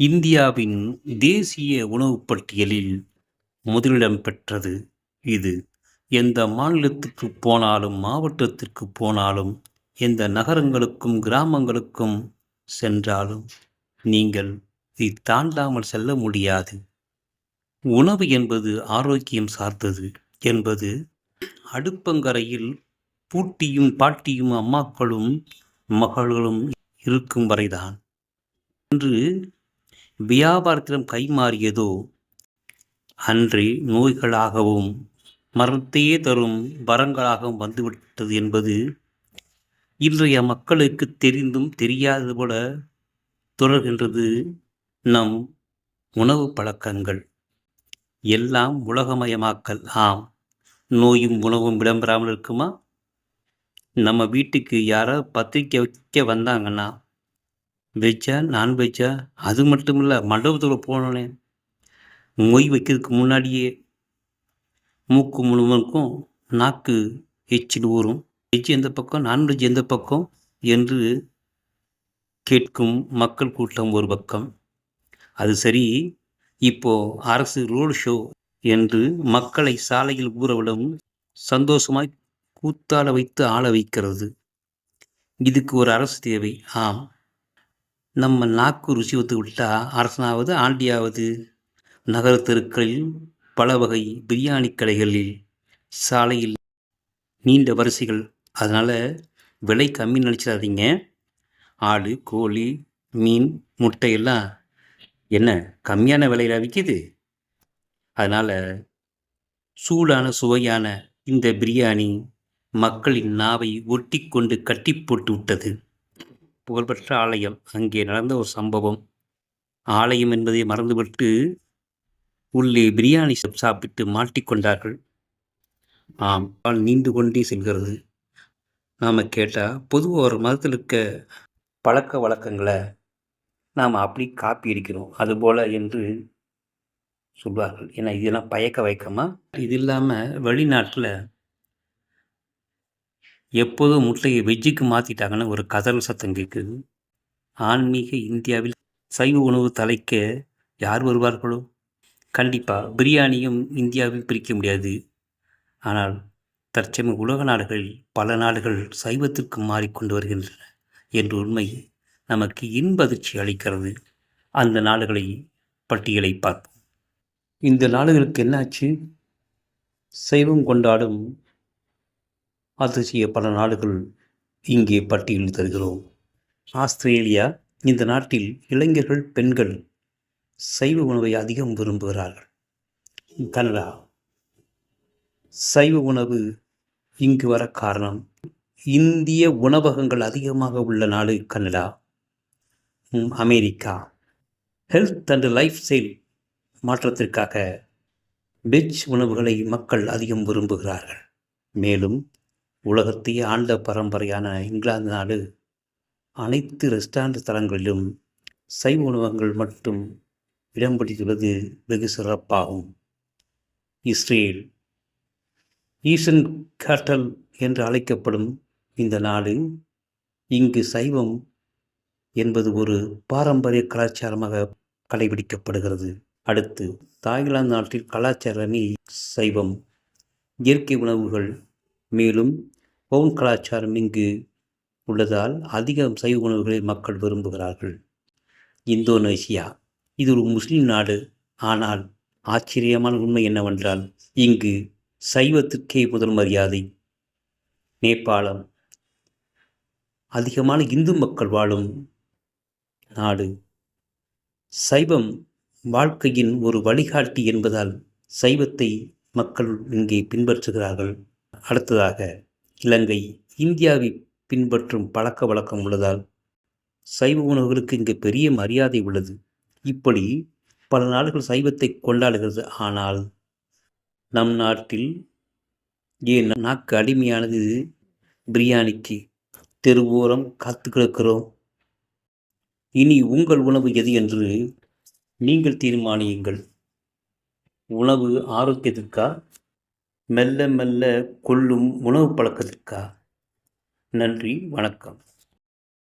இந்தியாவின் தேசிய உணவுப் பட்டியலில் முதலிடம் பெற்றது இது. எந்த மாநிலத்துக்கு போனாலும் மாவட்டத்திற்கு போனாலும் எந்த நகரங்களுக்கும் கிராமங்களுக்கும் சென்றாலும் நீங்கள் இதை தாண்டாமல் செல்ல முடியாது. உணவு என்பது ஆரோக்கியம் சார்ந்தது என்பது அடுப்பங்கரையில் பூட்டியும் பாட்டியும் அம்மாக்களும் மகள்களும் இருக்கும் வரைதான். என்று வியாபாரத்திடம் கைமாறியதோ அன்றே நோய்களாகவும் மரணத்தையே தரும் வரங்களாகவும் வந்துவிட்டது என்பது இன்றைய மக்களுக்கு தெரிந்தும் தெரியாதது போல தொடர்கின்றது நம் உணவுப் பழக்கங்கள். எல்லாம் உலகமயமாக்கல் ஆம். நோயும் உணவும் விளம்பராமல் இருக்குமா? நம்ம வீட்டுக்கு யாராவது பத்திரிக்கை வைக்க வந்தாங்கன்னா வெஜ்ஜா நான்வெஜ்ஜா அது மட்டுமில்ல மண்டபத்தில் போனோடனே மொய் வைக்கிறதுக்கு முன்னாடியே மூக்கு முழுவதுக்கும் நாக்கு எச்சில் ஊறும். வெஜ் எந்த பக்கம் நான்வெஜ் எந்த பக்கம் என்று கேட்கும் மக்கள் கூட்டம் ஒரு பக்கம். அது சரி இப்போ அரசு ரோடு ஷோ என்று மக்களை சாலையில் ஊரவிடும் சந்தோஷமாய் கூத்தாட வைத்து ஆள வைக்கிறது. இதுக்கு ஒரு அரசு தேவை. ஆம். நம்ம நாக்கு ருசி ஒத்துக்கிட்டா அரசனாவது ஆண்டியாவது. நகர தெருக்களில் பல வகை பிரியாணி கடைகளில் சாலையில் நீண்ட வரிசைகள். அதனால் விலை கம்மின்னு நினச்சிடாதீங்க ஆடு கோழி மீன் முட்டையெல்லாம் என்ன கம்மியான விலையில் விற்கிது அதனால் சூடான சுவையான இந்த பிரியாணி மக்களின் நாவை ஒட்டிக்கொண்டு கட்டி போட்டு விட்டது. புகழ்பெற்ற ஆலயம். அங்கே நடந்த ஒரு சம்பவம். ஆலயம் என்பதை மறந்துவிட்டு உள்ளே பிரியாணி சாப்பிட்டு மாட்டிக்கொண்டார்கள். ஆம் பால் நீண்டு கொண்டே செல்கிறது. நாம் கேட்டால் பொதுவாக ஒரு மதத்தில் இருக்க பழக்க வழக்கங்களை நாம் அப்படி காப்பி அடிக்கிறோம். அதுபோல் என்று சொல்வார்கள். ஏன்னா இதெல்லாம் பயக்க வைக்கமா? இது இல்லாமல் வெளிநாட்டில் எப்போதும் முட்டையை வெஜ்ஜுக்கு மாற்றிட்டாங்கன்னு ஒரு கதறல் சத்தம் கேட்குது. ஆன்மீக இந்தியாவில் சைவ உணவு தலைக்க யார் வருவார்களோ? கண்டிப்பாக பிரியாணியும் இந்தியாவையும் பிரிக்க முடியாது. ஆனால் தற்சமயம் உலக நாடுகளில் பல நாடுகள் சைவத்திற்கு மாறிக்கொண்டு வருகின்றன என்ற உண்மை நமக்கு இன்ப அதிர்ச்சி அளிக்கிறது. அந்த நாடுகளை பட்டியலை பார்ப்போம். இந்த நாடுகளுக்கு என்னாச்சு? சைவம் கொண்டாடும் அதிசய பல நாடுகள் இங்கே பட்டியலில் தருகிறோம். ஆஸ்திரேலியா இந்த நாட்டில் இளைஞர்கள் பெண்கள் சைவ உணவை அதிகம் விரும்புகிறார்கள். கனடா சைவ உணவு இங்கு வர காரணம் இந்திய உணவகங்கள் அதிகமாக உள்ள நாடு Canada. America health and lifestyle மாற்றத்திற்காக veg உணவுகளை மக்கள் அதிகம் விரும்புகிறார்கள். மேலும் உலகத்தையே ஆண்ட பரம்பரையான இங்கிலாந்து நாடு அனைத்து ரெஸ்டாரண்ட் தளங்களிலும் சைவ உணவகங்கள் மட்டும் இடம் பிடித்துள்ளது வெகு சிறப்பாகும். இஸ்ரேல் ஈசன் கேட்டல் என்று அழைக்கப்படும் இந்த நாடு இங்கு சைவம் என்பது ஒரு பாரம்பரிய கலாச்சாரமாக கடைபிடிக்கப்படுகிறது. அடுத்து தாய்லாந்து நாட்டில் கலாச்சார சைவம். இயற்கை உணவுகள் மேலும் பவுன் கலாச்சாரம் இங்கு உள்ளதால் அதிகம் சைவ உணவுகளை மக்கள் விரும்புகிறார்கள். இந்தோனேசியா இது ஒரு முஸ்லிம் நாடு. ஆனால் ஆச்சரியமான உண்மை என்னவென்றால் இங்கு சைவத்திற்கே முதல் மரியாதை. நேபாளம் அதிகமான இந்து மக்கள் வாழும் நாடு. சைவம் வாழ்க்கையின் ஒரு வழிகாட்டி என்பதால் சைவத்தை மக்கள் இங்கே பின்பற்றுகிறார்கள். அடுத்ததாக இலங்கை இந்தியாவை பின்பற்றும் பழக்க வழக்கம் உள்ளதால் சைவ உணவுகளுக்கு இங்கு பெரிய மரியாதை உள்ளது. இப்படி பல நாடுகள் சைவத்தை கொண்டாடுகிறது. ஆனால் நம் நாட்டில் ஏன் நாக்கு அடிமையானது பிரியாணிக்கு. தெருவோரம் காத்து கிடக்கிறோம். இனி உங்கள் உணவு எது என்று நீங்கள் தீர்மானியுங்கள். உணவு ஆரோக்கியத்திற்கா? மெல்ல மெல்ல கொல்லும் உணவு பழக்கத்திற்கா? நன்றி வணக்கம்.